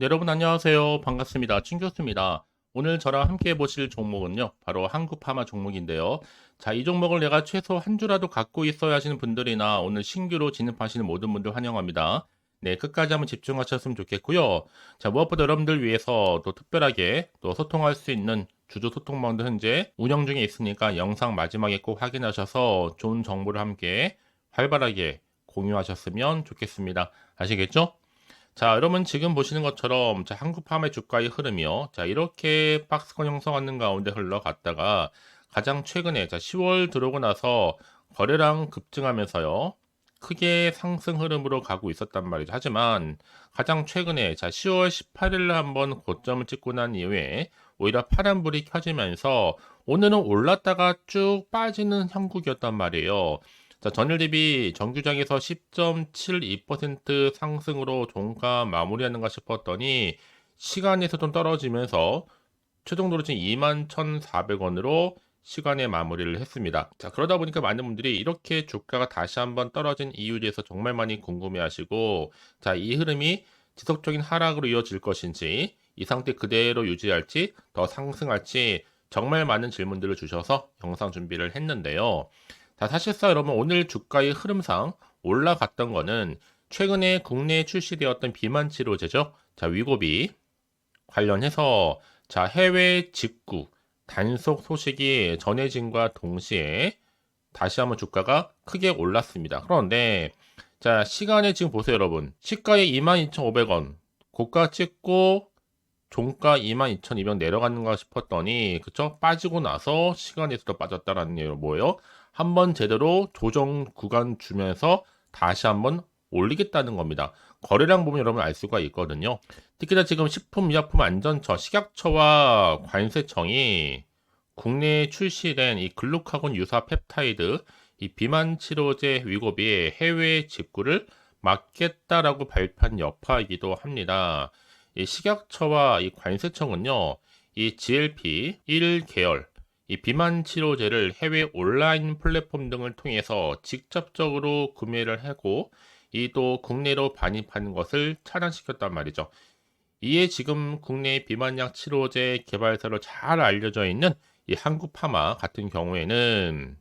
네, 여러분 안녕하세요. 반갑습니다. 친교수입니다. 오늘 저랑 함께 보실 종목은요. 바로 한국파마 종목인데요. 자, 이 종목을 내가 최소 한 주라도 갖고 있어야 하시는 분들이나 오늘 신규로 진입하시는 모든 분들 환영합니다. 네, 끝까지 한번 집중하셨으면 좋겠고요. 자, 무엇보다 여러분들 위해서 또 특별하게 또 소통할 수 있는 주주 소통방도 현재 운영 중에 있으니까 영상 마지막에 꼭 확인하셔서 좋은 정보를 함께 활발하게 공유하셨으면 좋겠습니다. 아시겠죠? 자, 여러분 지금 보시는 것처럼 자, 한국 팜의 주가의 흐름이요. 자, 이렇게 박스권 형성하는 가운데 흘러갔다가 가장 최근에 자, 10월 들어오고 나서 거래량 급증하면서요. 크게 상승 흐름으로 가고 있었단 말이죠. 하지만 가장 최근에 자, 10월 18일 한번 고점을 찍고 난 이후에 오히려 파란불이 켜지면서 오늘은 올랐다가 쭉 빠지는 형국이었단 말이에요. 자, 전일 대비 정규장에서 10.72% 상승으로 종가 마무리하는가 싶었더니 시간에서 좀 떨어지면서 최종적으로 지금 21,400원으로 시간에 마무리를 했습니다. 자, 그러다 보니까 많은 분들이 이렇게 주가가 다시 한번 떨어진 이유에 대해서 정말 많이 궁금해 하시고, 자, 이 흐름이 지속적인 하락으로 이어질 것인지, 이 상태 그대로 유지할지, 더 상승할지, 정말 많은 질문들을 주셔서 영상 준비를 했는데요. 자, 사실상 여러분 오늘 주가의 흐름상 올라갔던 거는 최근에 국내에 출시되었던 비만 치료제죠. 자, 위고비 관련해서 자, 해외 직구 단속 소식이 전해진과 동시에 다시 한번 주가가 크게 올랐습니다. 그런데 자, 시간에 지금 보세요, 여러분. 시가에 22,500원. 고가 찍고 종가 22,200원 내려가는가 싶었더니 그쵸? 빠지고 나서 시간에서도 빠졌다라는 얘기는 뭐예요? 한번 제대로 조정 구간 주면서 다시 한번 올리겠다는 겁니다. 거래량 보면 여러분 알 수가 있거든요. 특히나 지금 식품 의약품 안전처, 식약처와 관세청이 국내에 출시된 이 글루카곤 유사 펩타이드, 이 비만 치료제 위고비의 해외 직구를 막겠다라고 발표한 여파이기도 합니다. 이 식약처와 이 관세청은요, 이 GLP 1계열, 이 비만 치료제를 해외 온라인 플랫폼 등을 통해서 직접적으로 구매를 하고 이 또 국내로 반입하는 것을 차단시켰단 말이죠. 이에 지금 국내 비만약 치료제 개발사로 잘 알려져 있는 이 한국파마 같은 경우에는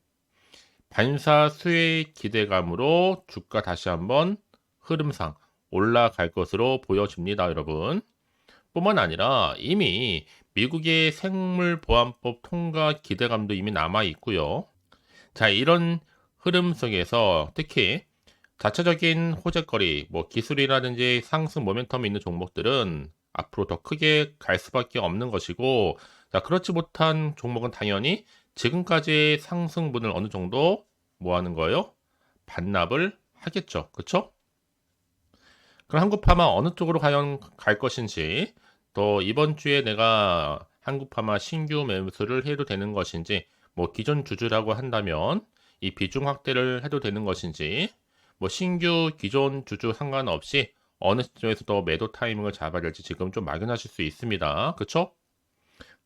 반사 수혜 기대감으로 주가 다시 한번 흐름상 올라갈 것으로 보여집니다, 여러분. 뿐만 아니라 이미 미국의 생물보안법 통과 기대감도 이미 남아 있고요. 자, 이런 흐름 속에서 특히 자체적인 호재거리, 뭐 기술이라든지 상승 모멘텀이 있는 종목들은 앞으로 더 크게 갈 수밖에 없는 것이고, 자, 그렇지 못한 종목은 당연히 지금까지의 상승분을 어느 정도 뭐 하는 거예요? 반납을 하겠죠. 그쵸? 그럼 한국파마 어느 쪽으로 과연 갈 것인지, 또 이번 주에 내가 한국파마 신규 매수를 해도 되는 것인지, 뭐 기존 주주라고 한다면 이 비중 확대를 해도 되는 것인지, 뭐 신규 기존 주주 상관없이 어느 시점에서도 매도 타이밍을 잡아야 될지 지금 좀 막연하실 수 있습니다. 그쵸?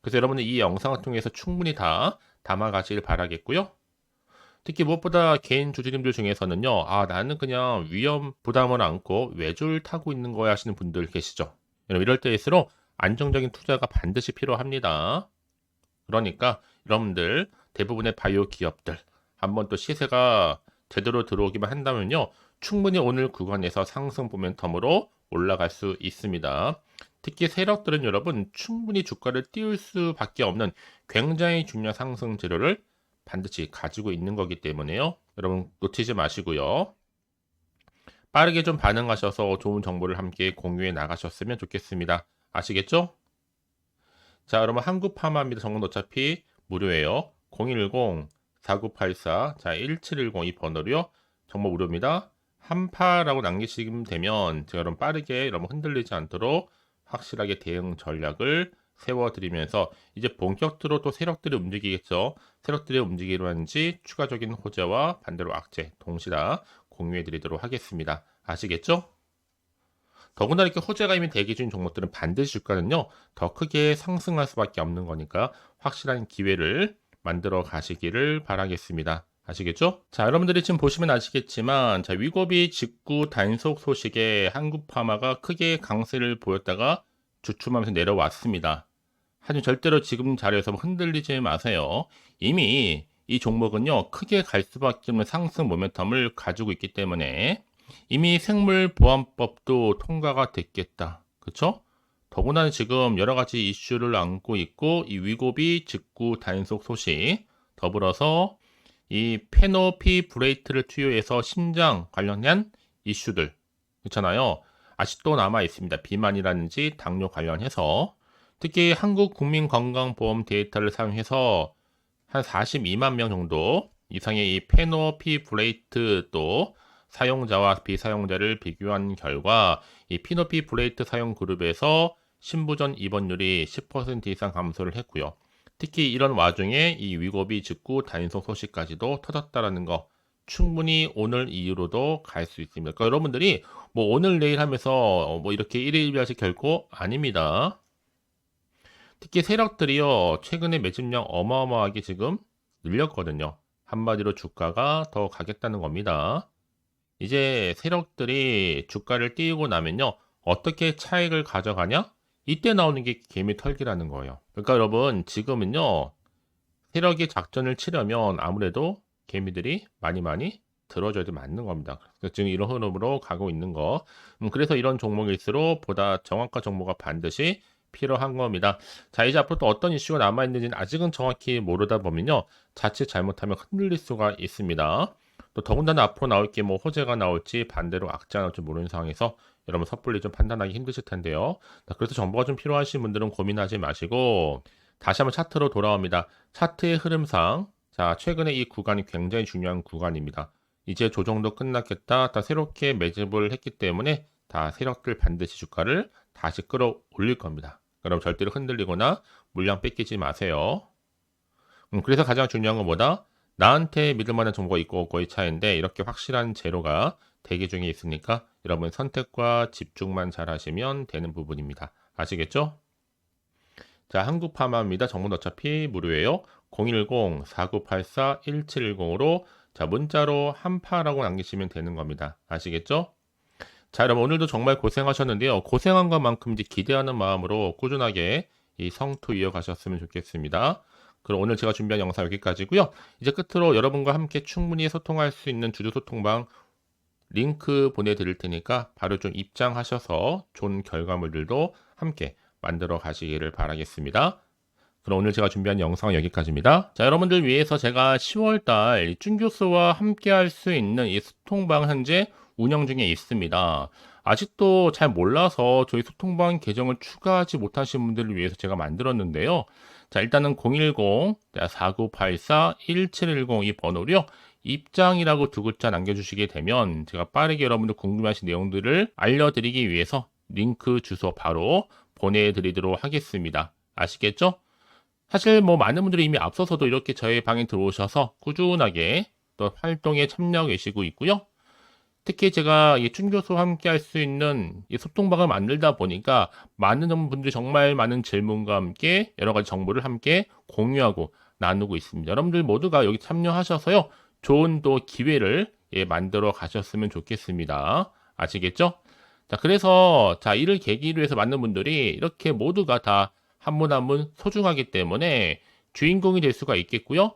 그래서 여러분들 이 영상을 통해서 충분히 다 담아가시길 바라겠고요. 특히 무엇보다 개인 주주님들 중에서는요, 아, 나는 그냥 위험 부담을 안고 외줄 타고 있는 거야 하시는 분들 계시죠. 여러분, 이럴 때일수록 안정적인 투자가 반드시 필요합니다. 그러니까 여러분들 대부분의 바이오 기업들 한번 또 시세가 제대로 들어오기만 한다면요. 충분히 오늘 구간에서 상승 모멘텀으로 올라갈 수 있습니다. 특히 세력들은 여러분 충분히 주가를 띄울 수밖에 없는 굉장히 중요한 상승 재료를 반드시 가지고 있는 거기 때문에요. 여러분 놓치지 마시고요. 빠르게 좀 반응하셔서 좋은 정보를 함께 공유해 나가셨으면 좋겠습니다. 아시겠죠? 자, 여러분 한국 파마입니다. 정보는 어차피 무료예요. 010-4984, 자, 1710 이 번호로요. 정보 무료입니다. 한파라고 남기시면 되면 제가 여러분 빠르게 여러분 흔들리지 않도록 확실하게 대응 전략을 세워드리면서 이제 본격적으로 또 세력들이 움직이겠죠. 세력들이 움직이로 하는지 추가적인 호재와 반대로 악재 동시다 공유해드리도록 하겠습니다. 아시겠죠? 더구나 이렇게 호재가 이미 대기 중인 종목들은 반드시 주가는요 더 크게 상승할 수밖에 없는 거니까 확실한 기회를 만들어 가시기를 바라겠습니다. 아시겠죠? 자, 여러분들이 지금 보시면 아시겠지만, 자, 위고비 직구 단속 소식에 한국 파마가 크게 강세를 보였다가 주춤하면서 내려왔습니다. 하지만 절대로 지금 자리에서 흔들리지 마세요. 이미 이 종목은요, 크게 갈 수밖에 없는 상승 모멘텀을 가지고 있기 때문에 이미 생물보안법도 통과가 됐겠다. 그쵸? 더구나 지금 여러 가지 이슈를 안고 있고, 이 위고비 직구 단속 소식, 더불어서 이 페노피 브레이트를 투여해서 심장 관련한 이슈들 있잖아요. 아직도 남아 있습니다. 비만이라든지 당뇨 관련해서 특히 한국 국민건강보험 데이터를 사용해서 한 42만 명 정도 이상의 이 페노피 브레이트 또 사용자와 비사용자를 비교한 결과 이 피노피 브레이트 사용 그룹에서 신부전 입원율이 10% 이상 감소를 했고요. 특히 이런 와중에 이 위고비 직구 단속 소식까지도 터졌다라는 거 충분히 오늘 이후로도 갈 수 있습니다. 그러니까 여러분들이 뭐 오늘 내일 하면서 뭐 이렇게 일일비하실 결코 아닙니다. 특히 세력들이요 최근에 매집량 어마어마하게 지금 늘렸거든요. 한마디로 주가가 더 가겠다는 겁니다. 이제 세력들이 주가를 띄우고 나면요 어떻게 차익을 가져가냐? 이때 나오는 게 개미 털기라는 거예요. 그러니까 여러분 지금은요 세력이 작전을 치려면 아무래도 개미들이 많이 많이 들어줘야 맞는 겁니다. 지금 이런 흐름으로 가고 있는 거. 음, 그래서 이런 종목일수록 보다 정확한 정보가 반드시 필요한 겁니다. 자, 이제 앞으로 또 어떤 이슈가 남아있는지는 아직은 정확히 모르다 보면요. 자칫 잘못하면 흔들릴 수가 있습니다. 또 더군다나 앞으로 나올 게 뭐 호재가 나올지 반대로 악재가 나올지 모르는 상황에서 여러분 섣불리 좀 판단하기 힘드실 텐데요. 자, 그래서 정보가 좀 필요하신 분들은 고민하지 마시고 다시 한번 차트로 돌아옵니다. 차트의 흐름상 자, 최근에 이 구간이 굉장히 중요한 구간입니다. 이제 조정도 끝났겠다. 다 새롭게 매집을 했기 때문에 다 세력들 반드시 주가를 다시 끌어올릴 겁니다. 그럼 절대로 흔들리거나 물량 뺏기지 마세요. 음, 그래서 가장 중요한 건 뭐다? 나한테 믿을 만한 정보가 있고 없고의 차이인데 이렇게 확실한 재료가 대기 중에 있으니까 여러분 선택과 집중만 잘 하시면 되는 부분입니다. 아시겠죠? 자, 한국 파마입니다. 정보는 어차피 무료예요. 010-4984-1710으로 자, 문자로 한파라고 남기시면 되는 겁니다. 아시겠죠? 자, 여러분 오늘도 정말 고생하셨는데요. 고생한 것만큼 기대하는 마음으로 꾸준하게 이 성투 이어가셨으면 좋겠습니다. 그럼 오늘 제가 준비한 영상 여기까지고요. 이제 끝으로 여러분과 함께 충분히 소통할 수 있는 주주 소통방 링크 보내드릴 테니까 바로 좀 입장하셔서 좋은 결과물들도 함께 만들어 가시기를 바라겠습니다. 그럼 오늘 제가 준비한 영상은 여기까지입니다. 자, 여러분들 위해서 제가 10월달 쭌교수와 함께 할 수 있는 이 소통방 현재 운영 중에 있습니다. 아직도 잘 몰라서 저희 소통방 계정을 추가하지 못하신 분들을 위해서 제가 만들었는데요. 자, 일단은 010-4984-1710 이 번호로요. 입장이라고 두 글자 남겨주시게 되면 제가 빠르게 여러분들 궁금하신 내용들을 알려드리기 위해서 링크 주소 바로 보내드리도록 하겠습니다. 아시겠죠? 사실 뭐 많은 분들이 이미 앞서서도 이렇게 저희 방에 들어오셔서 꾸준하게 또 활동에 참여하고 계시고 있고요. 특히 제가 이 춘교수와 함께 할 수 있는 이 소통방을 만들다 보니까 많은 분들이 정말 많은 질문과 함께 여러 가지 정보를 함께 공유하고 나누고 있습니다. 여러분들 모두가 여기 참여하셔서요. 좋은 또 기회를 예, 만들어 가셨으면 좋겠습니다. 아시겠죠? 자, 그래서 자, 이를 계기로 해서 많은 분들이 이렇게 모두가 다 한 분 한 분 소중하기 때문에 주인공이 될 수가 있겠고요.